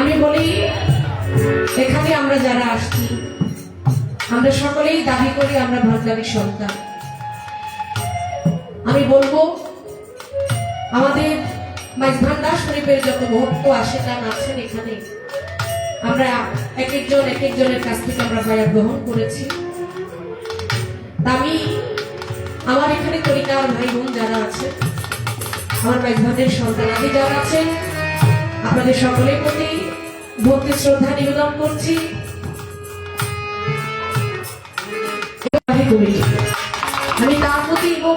আমি বলি, এখানে আমরা যারা আসছি, আমরা সকলেই দাবি করি আমরা ভান্ডারের সন্তান। আমি বলব, আমাদের মাইজভান্ডার শরীফের যত ভক্ত আশেকান আছেন এখানে। আমরা এক একজন, এক একজনের কাছ থেকে আমরা বায়া গ্রহণ করেছি। আমি আমার এখানে তরিকার ভাই বোন যারা আছে আমার মাইজভান্ডের সন্তানাদি যারা আছেন আপনাদের সকলের প্রতি ভক্তি, শ্রদ্ধা নিবেদন করছি। আমি তার প্রতি এবং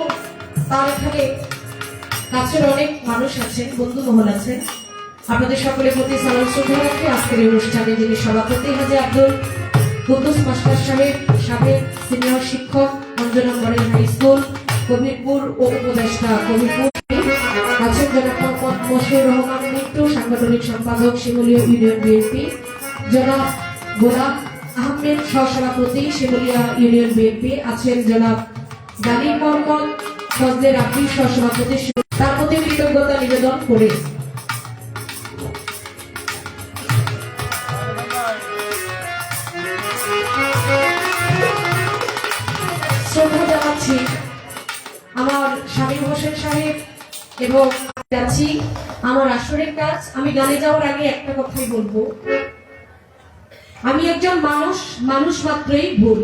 তার এখানে কাছের অনেক মানুষ আছেন, বন্ধু মহল আছেন। আপনাদের সকলের প্রতি সালাম শ্রদ্ধা রাখি। আজকের এই অনুষ্ঠানে যিনি সভাপতি হাজি আব্দুল কুদ্দুস মাস্টার সাহেব, সাবেক সিনিয়র শিক্ষক Anjana model high school, Kabirpur ও উপদেষ্টা কবিরপুর। আছেন জনাব মোহাম্মদ রহমান সাংগঠনিক সম্পাদক শিমুলিয়া ইউনিয়ন বিএনপি, জনাব গোলাম আহমেদ সহসভাপতি শিমুলিয়া ইউনিয়ন বিএনপি আছেন জনাব গালি মোহাম্মদ, ফজলে রাব্বি সহসভাপতি তার প্রতি কৃতজ্ঞতা নিবেদন করে। আমার স্বামী হোসেন সাহেব এবং যাচ্ছি। আমার আসরের কাজ, আমি গানে যাওয়ার আগে একটা কথাই বলব। আমি একজন মানুষ মানুষ মাত্রই ভুল।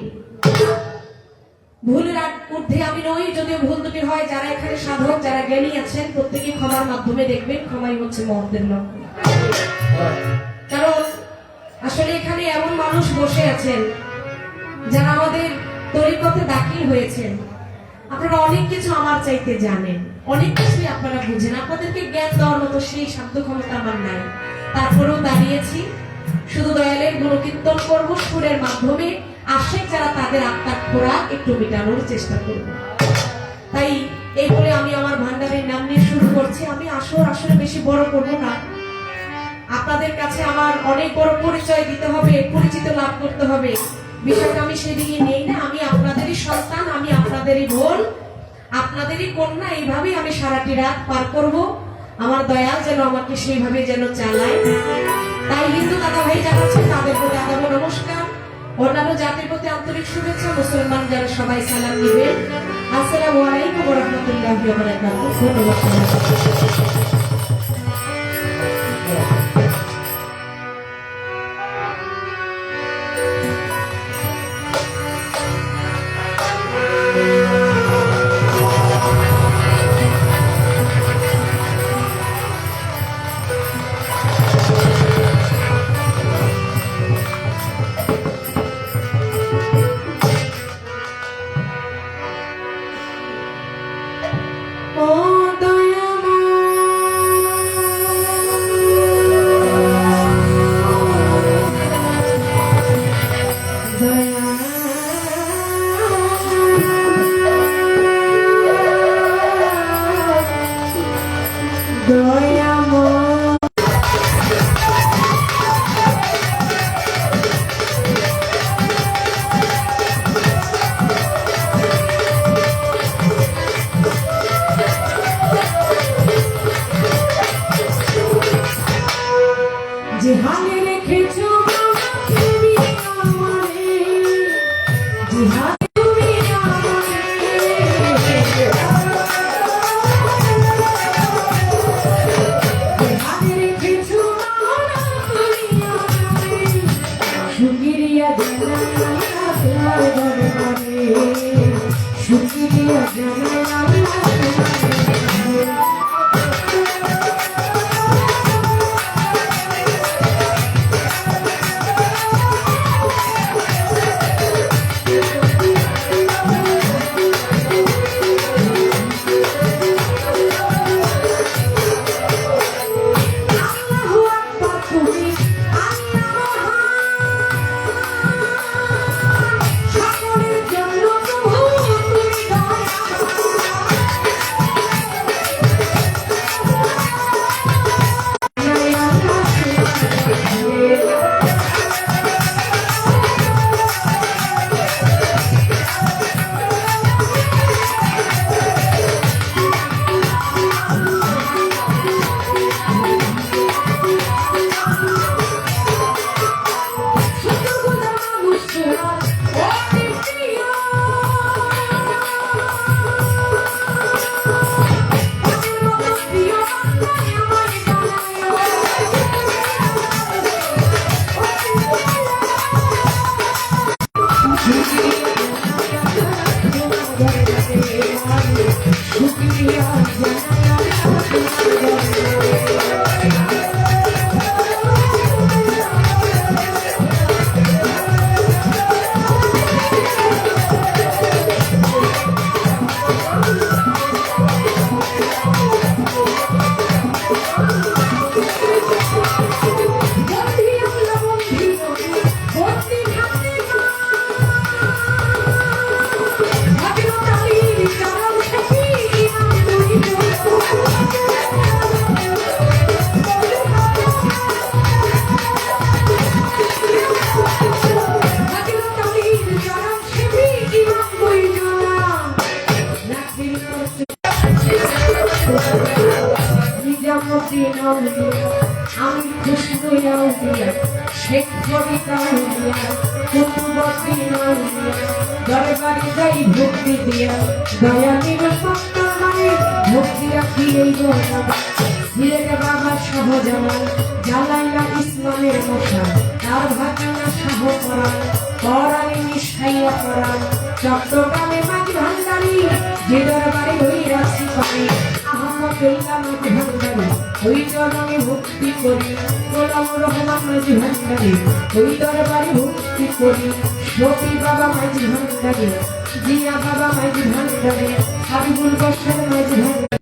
ভুলের ঊর্ধ্বে আমি নই, যদিও ভুল দুটি হয়, যারা এখানে সাধক, যারা জ্ঞানী আছেন, প্রত্যেকে ক্ষমার মাধ্যমে দেখবেন, ক্ষমাই হচ্ছে মহত্বের লক্ষণ কারণ, আসলে এখানে এমন মানুষ বসে আছেন, যারা আমাদের তরিকতে দাখিল হয়েছেন। আপনারা অনেক কিছু আমার চাইতে জানেন। অনেক কিছুই আপনারা বুঝেন। আপনাদেরকে জ্ঞান দেওয়ার মতো সেই সাধ্য ক্ষমতা আমার নাই। তারপরেও দাঁড়িয়েছি। শুধু দয়ালের গুণকীর্তন করব, সুরের মাধ্যমে আশেক যারা তাদের আত্মার খোরাক একটু মেটানোর চেষ্টা করব। তাই এই বলে আমি আমার ভান্ডারের নাম নিয়ে শুরু করছি। আমি আসর আসলে বেশি বড় করব না। আপনাদের কাছে আমার অনেক বড় পরিচয় দিতে হবে, পরিচিত লাভ করতে হবে। বিষয়টা আমি সেদিকে নেই না, আমি আপনাদেরই সন্তান, আমি আপনাদেরই বোন, আপনাদেরই কন্যা, এইভাবেই আমি সারাটি রাত পার করব। আমার দয়াল যেন আমাকে সেইভাবে যেন চালায়। তাই হিন্দু দাদা ভাই যারা আছেন, তাদের প্রতি আদাব নমস্কার। অন্যান্য জাতির প্রতি আন্তরিক শুভেচ্ছা, মুসলমান যারা সবাই সালাম দিবেন। আসসালামু আলাইকুম রাহমাতুল্লাহি ধন্যবাদ। গৌরব সিলেটে বাবা শাহজালাল জালাইলা ইসলামের মশা তার ভাটানা শাহ করান করানি নিষ্ঠাইয়া করান চট্টগ্রামে মাঝি ভান্ডারি যে দরবারে ওই রাশি পাই আহমদুল্লাহ ভান্ডারি ওই চরণে ভক্তি করি গোলাম রহমান মাঝি ভান্ডারি ওই দরবারে বাবা মাঝি ভান্ডারি জিয়া বাবা মাঝি ভান্ডারি হাবিবুল বসার মাঝি ভান্ডারি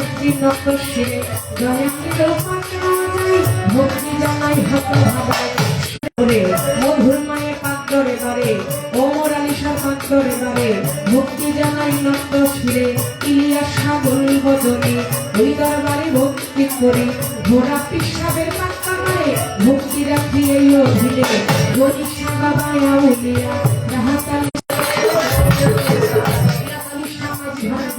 ভক্তি নত শিরে জয়াঙ্গির পাত্র ভক্তি জানাই হত পাত্তরে ভক্তি জানাই নত শিরে ইলিয়াস সাগর বদনে, ওই দরবারে ভক্তি করি। ঘোড়া পিসাবের পাত্তা ভক্তি রাখি গরিষা বাবা আউলিয়া, রাহাতাল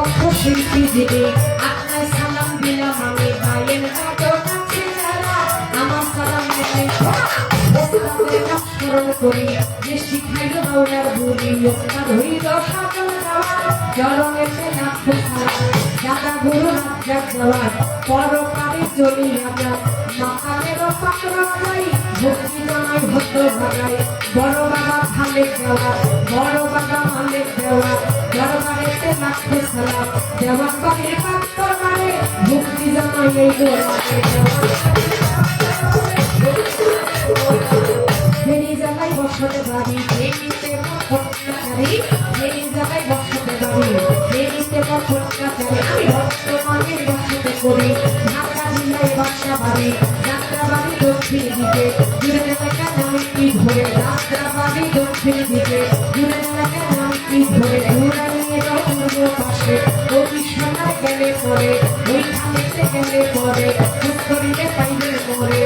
পক্ষ শিল্পী যিনি আপনার সালাম দিলাম আমি গায়ের কাজও কাছে যারা আমার সালাম নাম স্মরণ করি। যে শিখাইল বাউলার বুড়ি ওস্তাদ হইল সকল চরণেতে লাখো সালাম গুরু রাজ্জাক যাওয়ার পরকারে চলি আমরা। মাকামের পাত্র যাই ভক্তি জানাই ভদ্র ভাগাই। বড় বাবা খালে দেওয়া বড় বাবা মালে দেওয়া দরবারেতে লাখো সালাম দেওয়া পাখির পাত্র মারে ভক্তি জানাই এই দরবারে ফেরি জায়গায় বসতে পারি ফেরিতে ভট্টাচারী আমি বর্তমানের বসতে করি ঢাকা জেলায় বাসা বাড়ি যাত্রা দক্ষিণ পরে ওই গেলে পরে পুষ্করিতে পাইলে পরে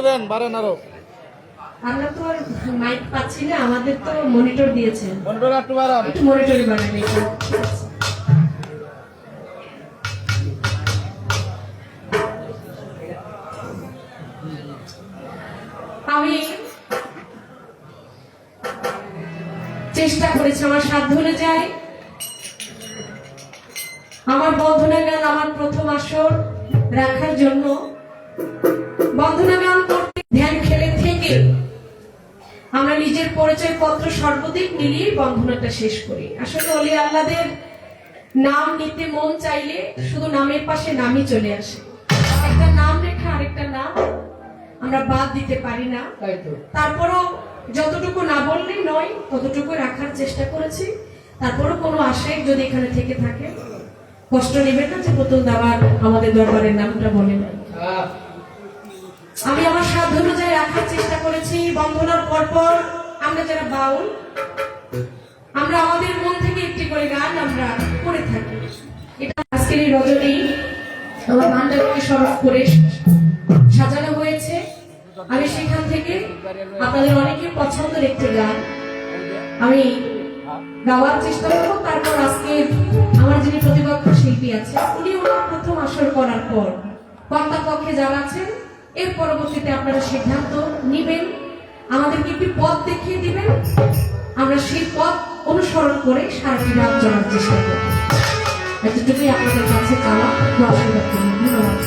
করে দেন বাড়েন আরও। আমরা তো আর মাইক পাচ্ছি না আমাদের তো মনিটর দিয়েছে। মনিটর একটু বাড়ান। একটু মনিটরই বানাবে আমি চেষ্টা করেছি আমার সাধ্য অনুযায়ী আমার বন্ধনা গান আমার প্রথম আসর রাখার জন্য। বন্ধনা ধ্যান খেলে থেকে আমরা নিজের পরিচয় পত্র সর্বদিক মিলিয়ে বন্ধনাটা শেষ করি। আসলে অলি আল্লাদের নাম নিতে মন চাইলে শুধু নামের পাশে নামই চলে আসে। একটা নাম রেখে আরেকটা নাম আমরা বাদ দিতে পারি না। তারপরও যতটুকু না বললে নয় ততটুকু রাখার চেষ্টা করেছি। তারপরও কোনো আশায় যদি এখানে থেকে থাকে কষ্ট নেবেন না যে পুতুল দাবার আমাদের দরবারের নামটা বলে নাই আমি আমার সাধ্য অনুযায়ী রাখার চেষ্টা করেছি বন্ধনার পর পর আমরা যারা বাউল, আমরা আমাদের মন থেকে একটি করে গান আমরা করে থাকি। এটা আজকের এই রজনী আমার গানটাকে স্মরণ করে সাজানো হয়েছে। আমি সেখান থেকে আপনাদের অনেকে পছন্দের একটি গান আমি গাওয়ার চেষ্টা করব। তারপর আজকে আমার যিনি প্রতিপক্ষ শিল্পী আছে উনি ওনার প্রথম আসর করার পর কর্তা পক্ষে যারা আছেন এর পরবর্তীতে আপনারা সিদ্ধান্ত নিবেন। আমাদেরকে একটি পথ দেখিয়ে দিবেন। আমরা সেই পথ অনুসরণ করে সারাটি রাত চলার চেষ্টা করব। এতটুকুই আপনাদের কাছে চাওয়া অসুবিধা ধন্যবাদ।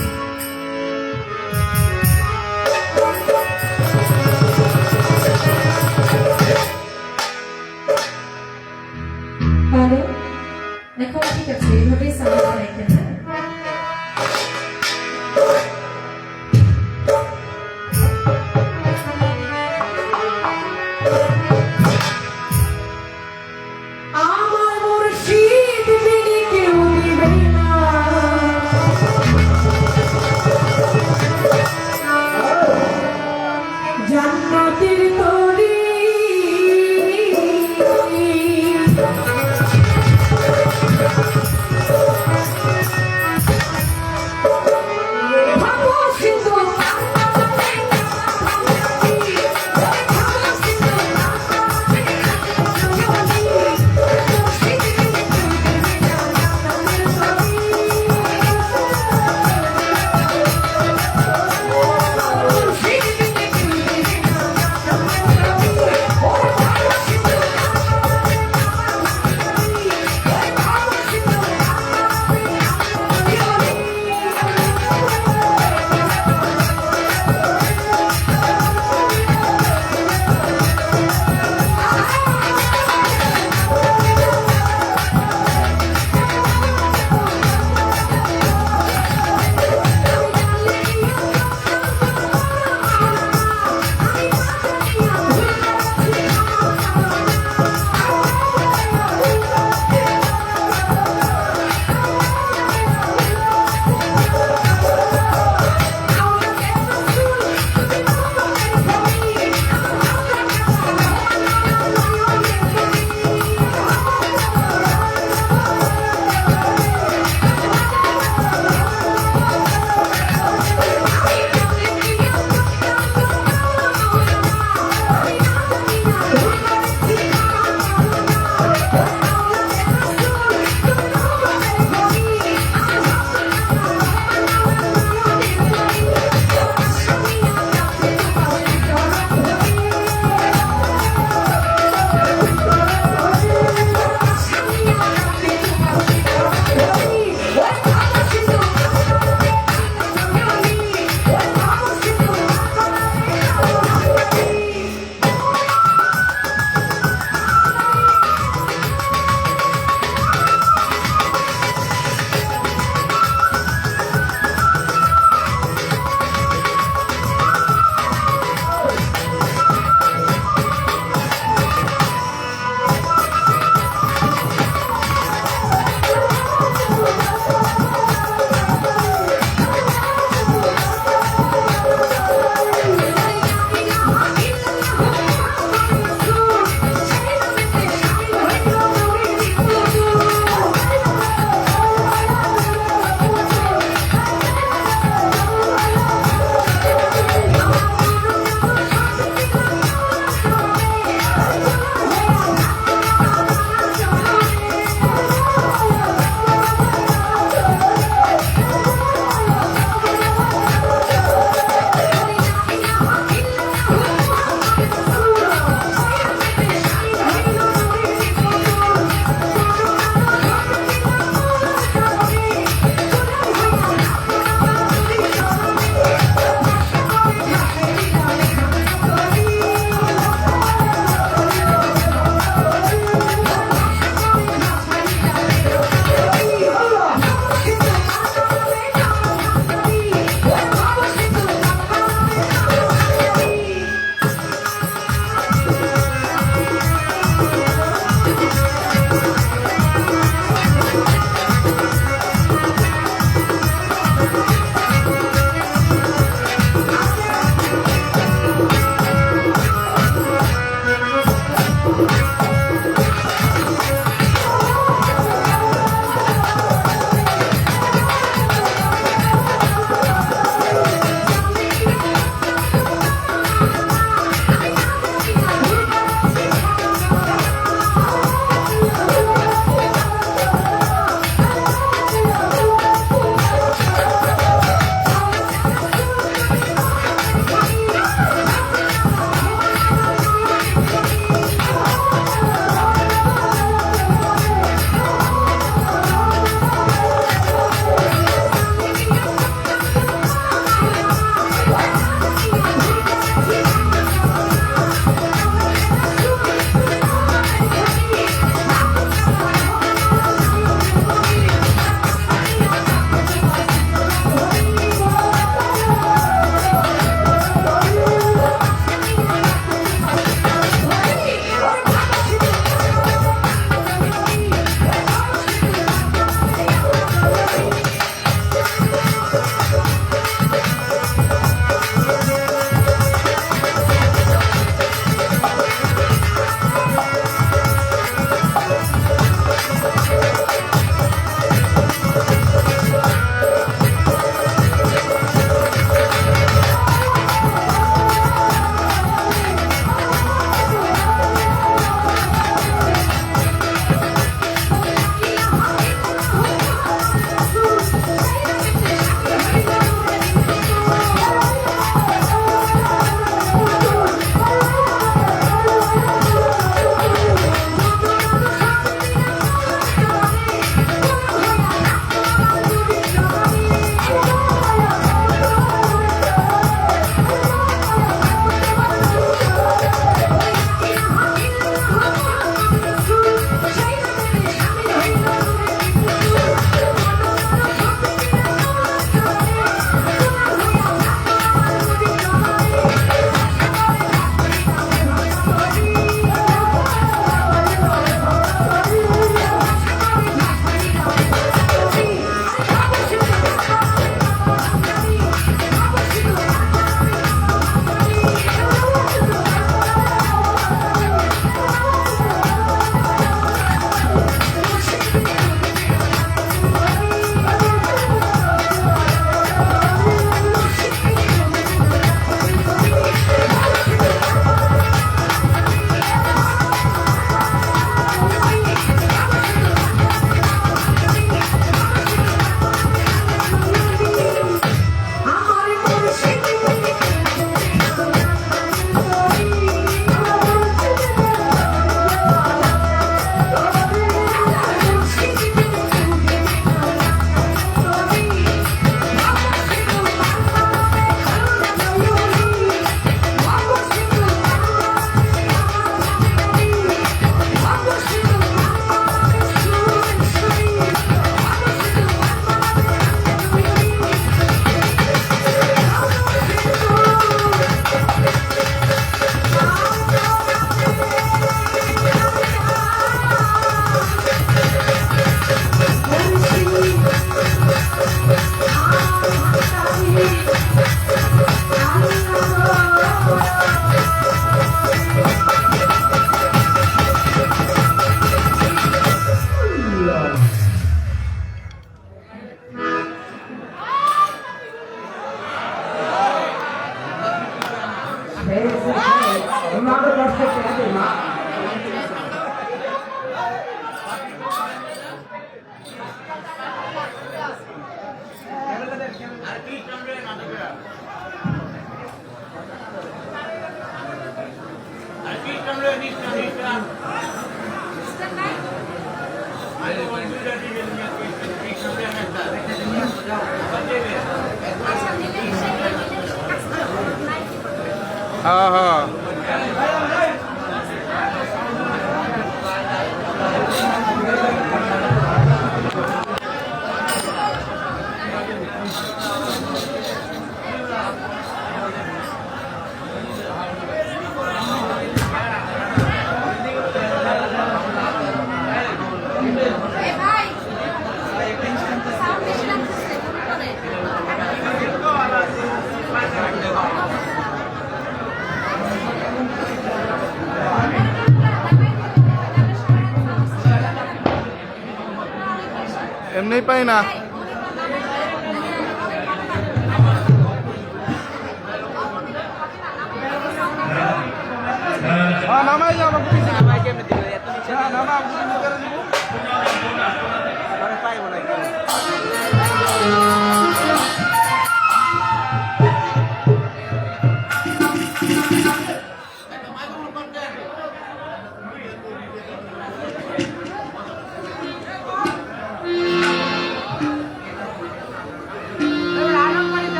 না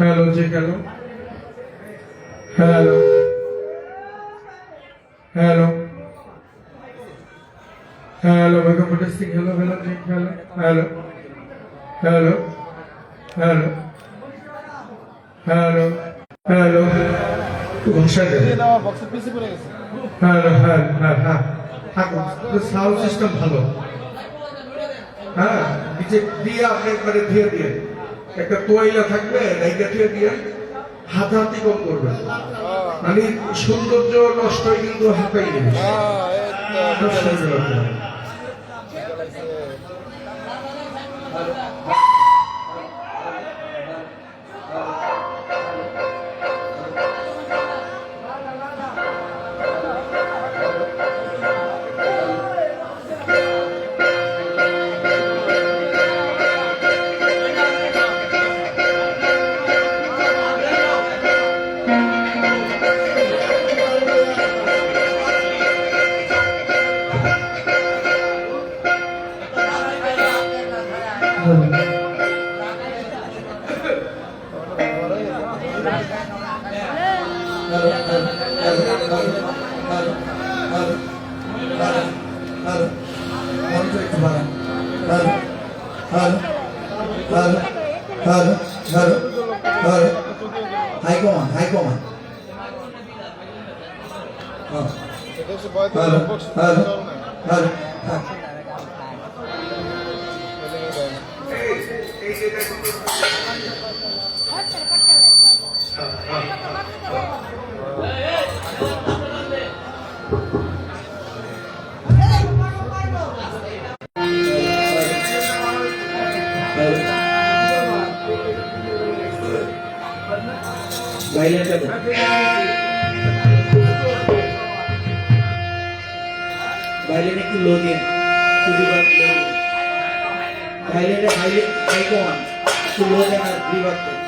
হ্যালো ঠিক hello hello welcome for testing. Hello, hello, check, hello, hello, hello, hello, hello, hello. একটু ঘষা দিয়ে গেছে হ্যালো হ্যাঁ হ্যাঁ হ্যাঁ সাউন্ড সিস্টেম ভালো হ্যাঁ দিয়ে আপনি একবারে ধুয়ে দিয়ে। একটা তোয়াইলা থাকবে এইটা ধুয়ে হাত হাতাহাতি কম করবে। মানে সৌন্দর্য নষ্ট হয় কিন্তু হাতাই নেবে বাইরে একটু লো দিন বাইরে হাইলে একটু লো দেন আর বিভাগ